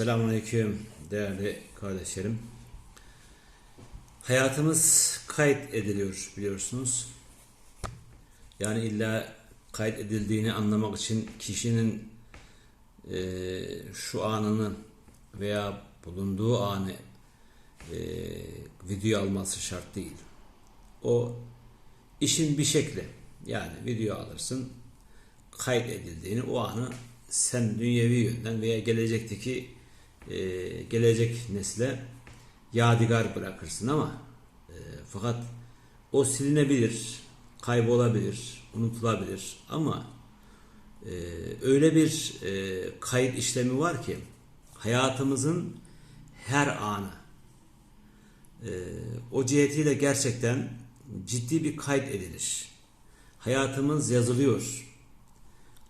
Selamünaleyküm değerli kardeşlerim. Hayatımız kayıt ediliyor biliyorsunuz. Yani illa kayıt edildiğini anlamak için kişinin eee, şu anını veya bulunduğu anı eee video alması şart değil. O işin bir şekli. Yani video alırsın, kayıt edildiğini o anı sen dünyevi yönden veya gelecekteki e, gelecek nesle yadigar bırakırsın ama e, fakat o silinebilir, kaybolabilir, unutulabilir ama e, öyle bir e, kayıt işlemi var ki hayatımızın her anı e, o cihetiyle gerçekten ciddi bir kayıt edilir. Hayatımız yazılıyor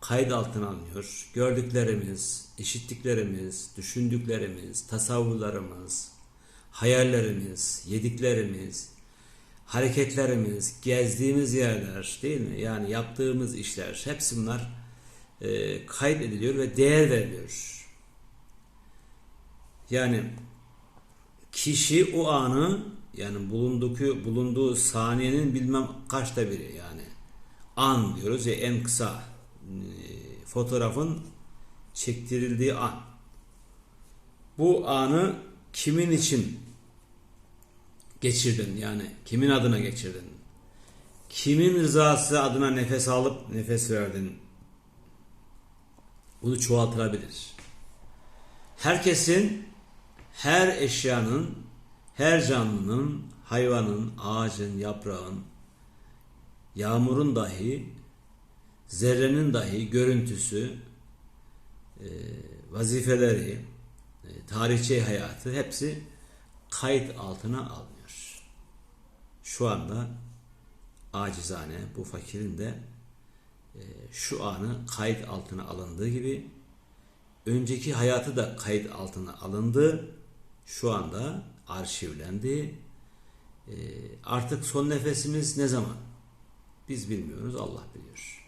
kayıt altına alınıyor. Gördüklerimiz, işittiklerimiz, düşündüklerimiz, tasavvurlarımız, hayallerimiz, yediklerimiz, hareketlerimiz, gezdiğimiz yerler değil mi? Yani yaptığımız işler hepsi bunlar e, kayıt ediliyor ve değer veriliyor. Yani kişi o anı yani bulunduğu bulunduğu saniyenin bilmem kaçta biri yani an diyoruz ya en kısa fotoğrafın çektirildiği an. Bu anı kimin için geçirdin yani kimin adına geçirdin? Kimin rızası adına nefes alıp nefes verdin? Bunu çoğaltılabilir. Herkesin, her eşyanın, her canlının, hayvanın, ağacın, yaprağın, yağmurun dahi zerrenin dahi görüntüsü, e, vazifeleri, e, tarihçi hayatı hepsi kayıt altına alınıyor. Şu anda acizane bu fakirin de e, şu anı kayıt altına alındığı gibi önceki hayatı da kayıt altına alındı. Şu anda arşivlendi. Artık son nefesimiz ne zaman? Biz bilmiyoruz, Allah biliyor.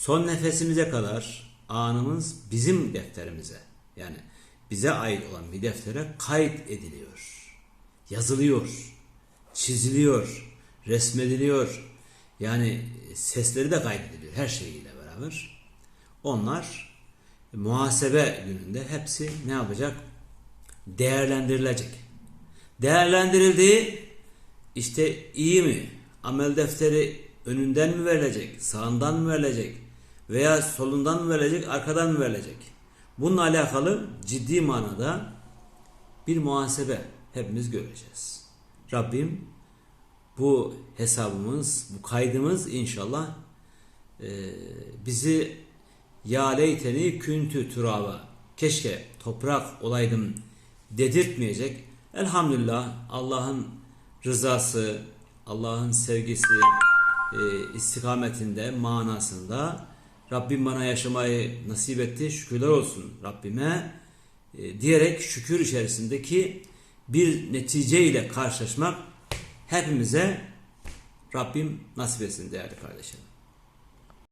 Son nefesimize kadar anımız bizim defterimize yani bize ait olan bir deftere kayıt ediliyor. Yazılıyor, çiziliyor, resmediliyor. Yani sesleri de kaydediliyor her şeyiyle beraber. Onlar muhasebe gününde hepsi ne yapacak? Değerlendirilecek. Değerlendirildiği işte iyi mi? Amel defteri önünden mi verilecek? Sağından mı verilecek? Veya solundan mı verilecek? Arkadan mı verilecek? Bununla alakalı ciddi manada bir muhasebe hepimiz göreceğiz. Rabbim bu hesabımız, bu kaydımız inşallah e, bizi ya leyteni küntü turaba keşke toprak olaydım dedirtmeyecek. Elhamdülillah Allah'ın rızası, Allah'ın sevgisi e, istikametinde, manasında Rabbim bana yaşamayı nasip etti. Şükürler olsun Rabbime e, diyerek şükür içerisindeki bir netice ile karşılaşmak hepimize Rabbim nasip etsin değerli kardeşlerim.